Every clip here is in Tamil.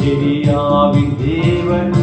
எரியாவின் தேவன்.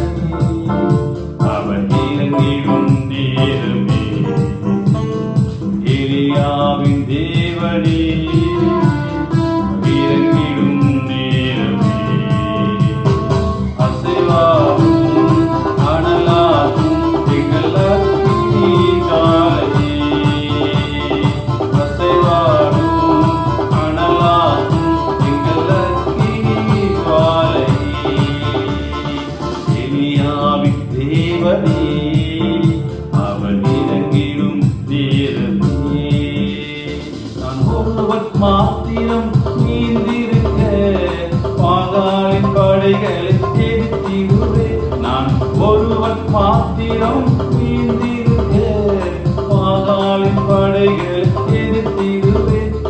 அலைகளை தேற்றிடுவே நான் ஒருவன் மாத்திரம் நீந்திருக்கேன் பாதாளின்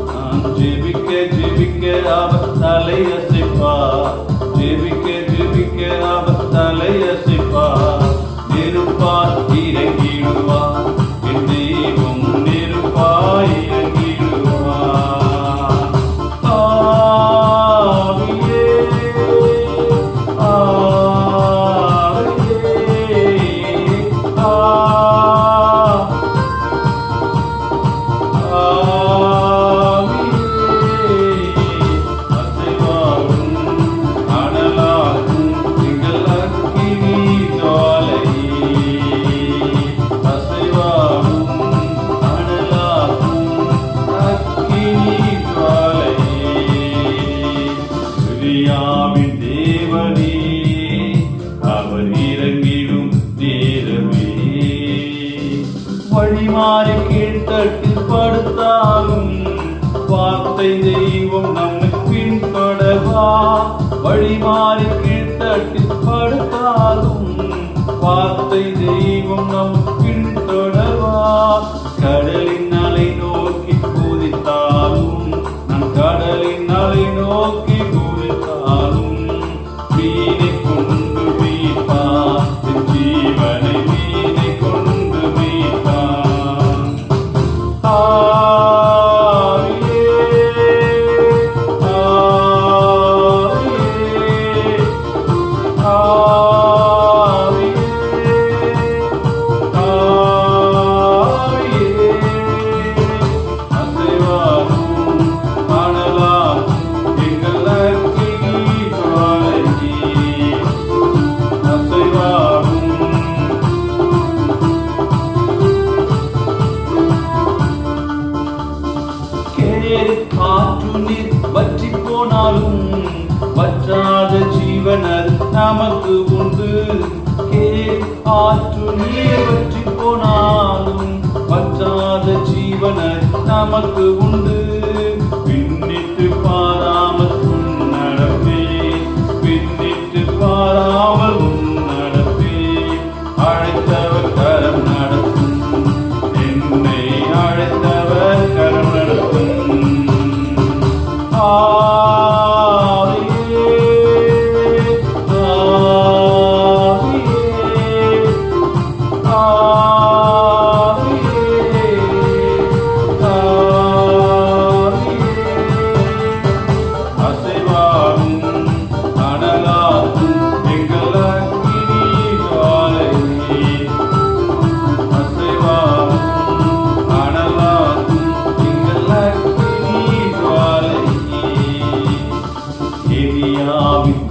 நான் ஜெபிக்க ஜெபிக்க அவர் தலையசைப்பார். பாதத்தில் படுத்தாலும் வார்த்தை தெய்வம் நம்மை பின்தொடர்வா வழிமாறி கீழ்த்தட்டில் படுத்தாலும் வார்த்தை தெய்வம் நம் பின்தொடர்வா கடல் ஆற்றுநீர் வற்றி போனாலும் வற்றாத ஜீவனர் நமக்கு உண்டு. கே ஆற்று நீர் வற்றி போனாலும் வற்றாத ஜீவனர் நமக்கு உண்டு. Oh. Maria,